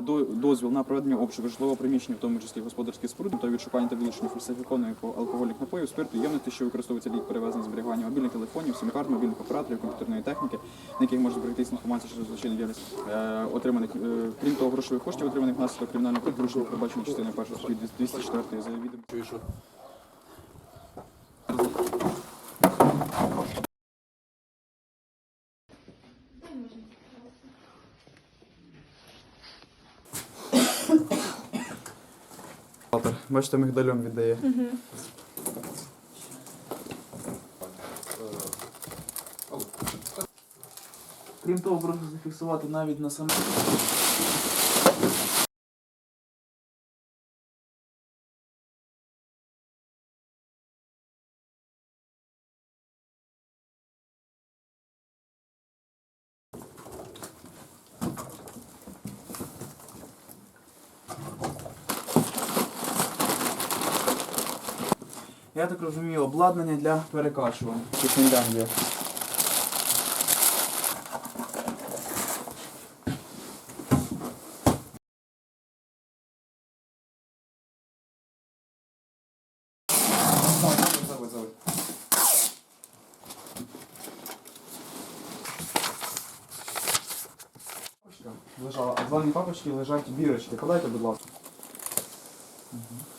до- дозвіл на проведення обшуку житлового приміщення, в тому числі господарських споруд, та відшукання та вилучення фальсифікованих алкогольних напоїв, спирту, ємності, що використовуються для їх перевезення зберігання мобільних телефонів, сім-карт, мобільних операторів, комп'ютерної техніки, на яких може зберегтися інформація щодо злочинних діяльності, е, отриманих, е, крім того, грошових коштів, отриманих внаслідок кримінального правопорушення, передбачено частиною першої статті 204 за відом. Чуєш, що? Бачите, мигдальом віддає. Крім того, прошу зафіксувати навіть на саме. Я так розумію, обладнання для перекачування. Фінляндія. Лежала, а в даній папочці лежать бірочки. Подайте, будь ласка. Мгм.